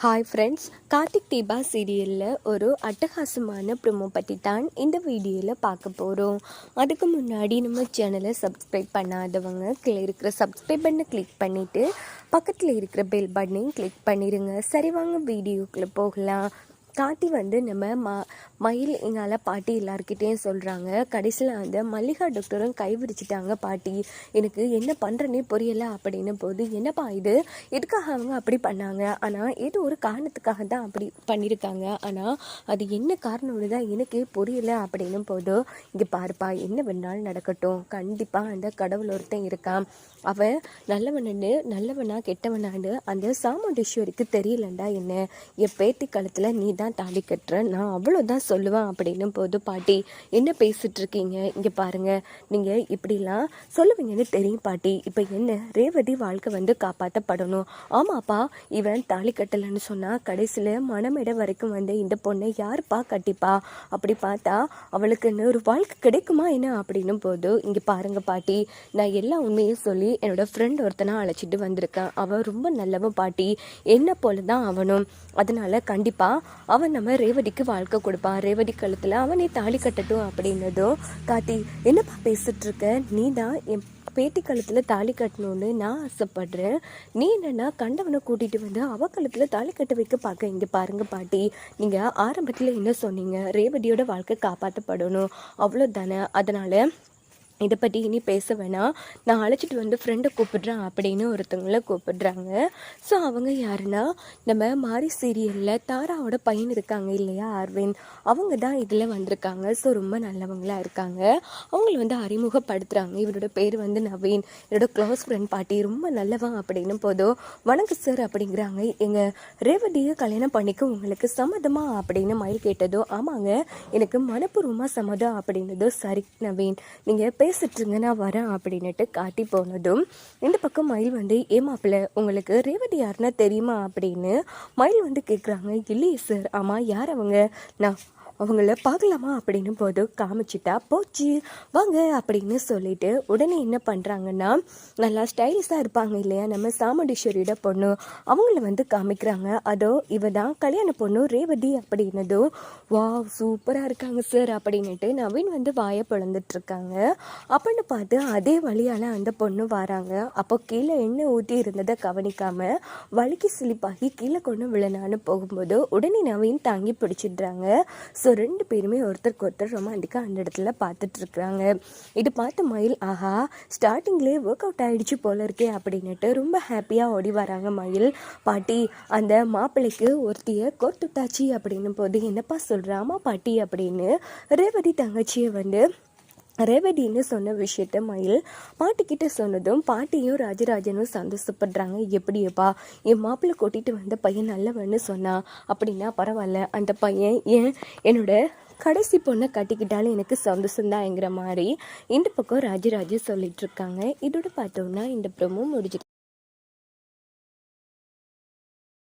Hi friends Karthik Deepa சீரியலில் ஒரு அட்டகாசமான ப்ரோமோ பற்றி தான் இந்த வீடியோவில் பார்க்க போகிறோம் அதுக்கு முன்னாடி நம்ம சேனலை சப்ஸ்கிரைப் பண்ணாதவங்க கீழே இருக்கிற சப்ஸ்கிரைப் பண்ணை கிளிக் பண்ணிவிட்டு பக்கத்தில் இருக்கிற பெல் பட்டனையும் கிளிக் பண்ணிடுங்க சரி வாங்க வீடியோக்குள்ளே போகலாம். காட்டி வந்து நம்ம ம மயில் எங்களால் பாட்டி எல்லாருக்கிட்டேயும் சொல்கிறாங்க கடைசியில் அந்த மல்லிகா டாக்டரும் கை விரிச்சிட்டாங்க பாட்டி எனக்கு என்ன பண்ணுறனே புரியலை அப்படின்னு போது என்னப்பா இது? எதுக்காக அவங்க அப்படி பண்ணாங்க? ஆனால் ஏதோ ஒரு காரணத்துக்காக தான் அப்படி பண்ணியிருக்காங்க ஆனால் அது என்ன காரணம்னு தான் எனக்கே புரியலை அப்படின்னு போது இங்கே பாருப்பா என்ன வேணாலும் நடக்கட்டும். கண்டிப்பாக அந்த கடவுள் ஒருத்தன் இருக்கான். அவன் நல்லவனு நல்லவனா கெட்டவனான்னு அந்த சாமுண்டீஸ்வரிக்கு தெரியலண்டா என்ன? என் பேத்தி காலத்தில் நீ தான் தாலி கட்டுறேன். நான் அவ்வளோதான் சொல்லுவேன் அப்படின்னும் போது பாட்டி என்ன பேசிகிட்டு இருக்கீங்க இங்கே பாருங்க. நீங்கள் இப்படிலாம் சொல்லுவீங்கன்னு தெரியும் பாட்டி. இப்போ என்ன ரேவதி வாழ்க்கை வந்து காப்பாற்றப்படணும் ஆமாப்பா இவன் தாலி கட்டலைன்னு சொன்னால் கடைசியில் மனமிட வரைக்கும் வந்து இந்த பொண்ணை யாருப்பா கட்டிப்பா? அப்படி பார்த்தா அவளுக்குன்னு ஒரு வாழ்க்கை கிடைக்குமா என்ன? அப்படின்னும் போது இங்கே பாருங்கள் பாட்டி. நான் எல்லா உண்மையும் சொல்லி என்னோட ஃப்ரெண்ட் ஒருத்தனை அழைச்சிட்டு வந்திருக்கேன். அவன் ரொம்ப நல்லவன் பாட்டி. என்ன போல தான் அவனும். அதனால் கண்டிப்பாக அவன் நம்ம ரேவதிக்கு வாழ்க்கை கொடுப்பான். ரேவதி கழுத்தில் அவனே தாலி கட்டட்டும் அப்படின்னதும் காத்தி என்னப்பா பேசிகிட்ருக்க நீ தான் என் பேத்தி கழுத்தில் தாலி கட்டணும்னு நான் ஆசைப்படுறேன். நீ என்னென்னா கண்டவனை கூட்டிகிட்டு வந்து அவ கழுத்தில் தாலி கட்ட வைக்க பார்க்க. இங்கே பாருங்கள் பாட்டி நீங்கள் ஆரம்பத்தில் என்ன சொன்னீங்க? ரேவதியோட வாழ்க்கை காப்பாற்றப்படணும் அவ்வளோதானே அதனால் இதை பற்றி இனி பேச வேணாம். நான் அழைச்சிட்டு வந்து ஃப்ரெண்டை கூப்பிடுறேன் அப்படின்னு ஒருத்தவங்கள கூப்பிடுறாங்க. ஸோ அவங்க யாருன்னா நம்ம மாரி சீரியலில் தாராவோட பையன் இருக்காங்க இல்லையா அரவிந்த் அவங்க தான் இதில் வந்திருக்காங்க. ஸோ ரொம்ப நல்லவங்களா இருக்காங்க. அவங்கள வந்து அறிமுகப்படுத்துகிறாங்க இவரோட பேர் வந்து நவீன். என்னோட க்ளோஸ் ஃப்ரெண்ட் பாட்டி ரொம்ப நல்லவன் அப்படின்னு போதும் வணக்கம் சார் அப்படிங்கிறாங்க. எங்கள் ரேவதியை கல்யாணம் பண்ணிக்க உங்களுக்கு சம்மதமா? அப்படின்னு மயில் கேட்டதோ ஆமாங்க. எனக்கு மனப்பூர்வமாக சம்மதம் அப்படின்னதோ சரி நவீன். நீங்கள் பேசிட்டுருங்க நான் வரேன் அப்படின்னுட்டு காட்டி போனதும் இந்த பக்கம் மயில் வந்து ஏமாப்பிள்ள உங்களுக்கு ரேவதி யாருன்னா தெரியுமா? அப்படின்னு மயில் வந்து கேட்குறாங்க இல்லையே சார் ஆமாம் யார் அவங்க? நான் அவங்கள பார்க்கலாமா அப்படின்னு போது காமிச்சிட்டா போச்சு வாங்க அப்படின்னு சொல்லிட்டு உடனே என்ன பண்ணுறாங்கன்னா நல்லா ஸ்டைலிஷாக இருப்பாங்க இல்லையா நம்ம சாமுண்டீஸ்வரியோட பொண்ணு. அவங்கள வந்து காமிக்கிறாங்க அதோ இவ தான் கல்யாண பொண்ணு ரேவதி அப்படின்னதும் வா சூப்பராக இருக்காங்க சார் அப்படின்னுட்டு நவீன் வந்து வாயை பிளந்துட்டுருக்காங்க அப்படின்னு பார்த்து அதே வழியால் அந்த பொண்ணு வராங்க. அப்போ கீழே எண்ணெய் ஊற்றி இருந்ததை கவனிக்காமல் வலிக்கு சிலிப்பாகி கீழே கொண்டு விழனான்னு போகும்போது உடனே நவீன் தாங்கி பிடிச்சிடுறாங்க. ஸோ ரெண்டு பேருமே ஒருத்தருக்கு ஒருத்தர் ரொமான்டிக்காக அந்த இடத்துல பார்த்துட்டு இருக்கிறாங்க இது பார்த்து மயில் ஆஹா ஸ்டார்டிங்லேயே ஒர்க் அவுட் ஆகிடுச்சு போல இருக்கே அப்படின்னுட்டு ரொம்ப ஹாப்பியாக ஓடி வராங்க மயில். பாட்டி அந்த மாப்பிள்ளைக்கு ஒருத்தியை கோர்த்துட்டாச்சு அப்படின்னும் போது என்னப்பா சொல்கிறாமா பாட்டி அப்படின்னு ரேவதி தங்கச்சியை வந்து ரேவதின்னு சொன்ன விஷயத்த மயில் பாட்டிக்கிட்ட சொன்னதும் பாட்டியும் ராஜராஜனும் சந்தோஷப்படுறாங்க. எப்படியப்பா என் மாப்பிள்ளை கூட்டிகிட்டு வந்த பையன் நல்லவன்னு சொன்னா அப்படின்னா பரவாயில்ல. அந்த பையன் ஏன் என்னோட கடைசி பொண்ணை கட்டிக்கிட்டாலும் எனக்கு சந்தோஷந்தாங்கிற மாதிரி இந்த பக்கம் ராஜராஜ சொல்லிட்டு இருக்காங்க. இதோட பார்த்தோம்னா இந்த ப்ரோமோ முடிஞ்சு